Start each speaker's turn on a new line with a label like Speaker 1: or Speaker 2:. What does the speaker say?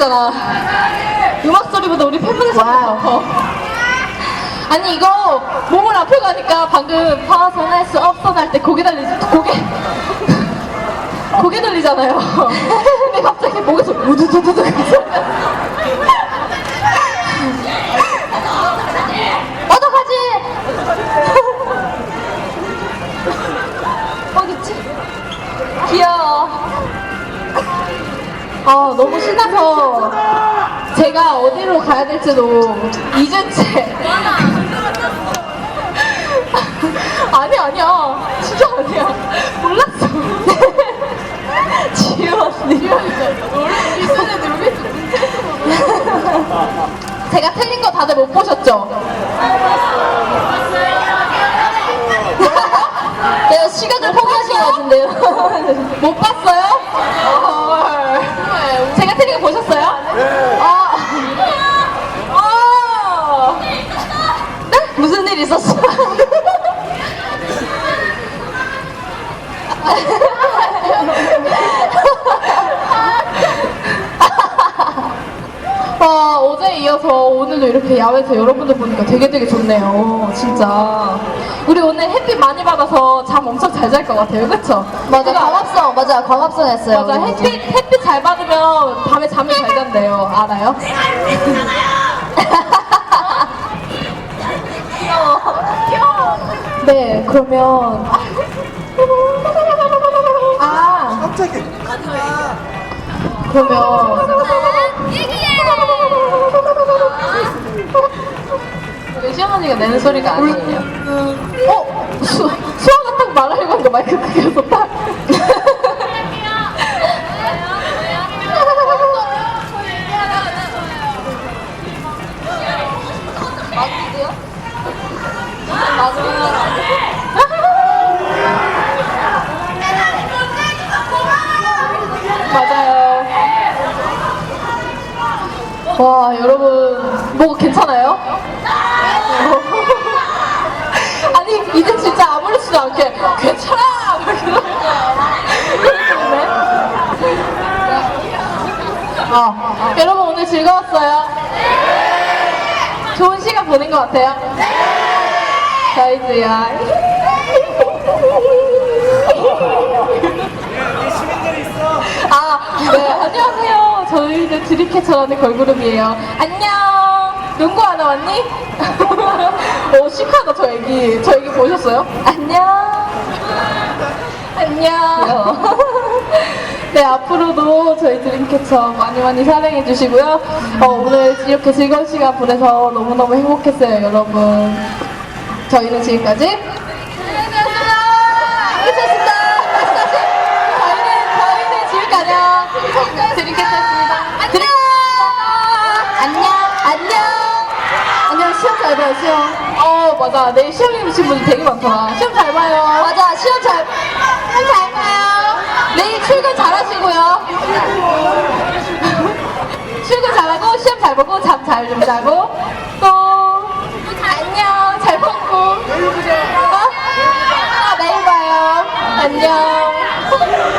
Speaker 1: 진짜 음악 소리보다 우리 팬분의 소리가 더 아니 이거 몸을 앞에 가니까 방금 벗어날 수 없어 할때 고개 달리지 고개. 고개 돌리잖아요. 근데 갑자기 목에서 우두두두두 얻어가지 어딨지? 귀여워 아 너무 신나서 제가 어디로 가야 될지도 채 아니 아니야. 진짜 아니야. 몰랐어. 지우 언니. 제가 틀린 거 다들 못 보셨죠? 내가 시간을 포기하신 것 같은데요. 못 봤어요? 헐. 제가 틀린 거 보셨어요? 아. 아. 네? 무슨 일 있었어? 와 어제 이어서 오늘도 이렇게 야외에서 여러분들 보니까 되게 되게 좋네요. 진짜. 우리 오늘 햇빛 많이 받아서 잠 엄청 잘 잘 것 같아요. 그쵸?
Speaker 2: 맞아,
Speaker 1: 그거
Speaker 2: 광합성, 맞아, 광합성 했어요.
Speaker 1: 맞아.
Speaker 2: 우리
Speaker 1: 햇빛 햇빛 잘 받으면 밤에 잠이 잘 잔대요. 알아요? 네 그러면 아
Speaker 3: 깜짝이야.
Speaker 1: 그러면 우리 시어머니가 내는 소리가 아니에요 어? 수, 수아가 딱 말하려고 하니까 마이크 크게 해서 딱 와, 여러분, 뭐 괜찮아요? 아니, 이제 진짜 아무렇지도 않게 괜찮아! 아, 여러분 오늘 즐거웠어요? 좋은 시간 보낸 것 같아요? 저희도요. 아, 네, 안녕하세요. 저희는 드림캐쳐라는 걸그룹이에요. 안녕. 농구 하나 왔니? 오, 시크하다, 저 애기. 저 애기 보셨어요? 안녕. 안녕. 네, 앞으로도 저희 드림캐쳐 많이 많이 사랑해 주시고요. 어, 오늘 이렇게 즐거운 시간 보내서 너무너무 행복했어요, 여러분. 저희는 지금까지 잘. 시험. 어 맞아. 내일 시험이신 분들 되게 많더라. 시험 잘 봐요. 맞아. 시험 잘. 시험 잘 봐요. 내일 출근 잘 하시고요. 출근 잘하고 시험 잘 보고 잠 잘 좀 자고 또 안녕 잘 먹고 내일 보자. 어? 아, 내일 봐요. 안녕.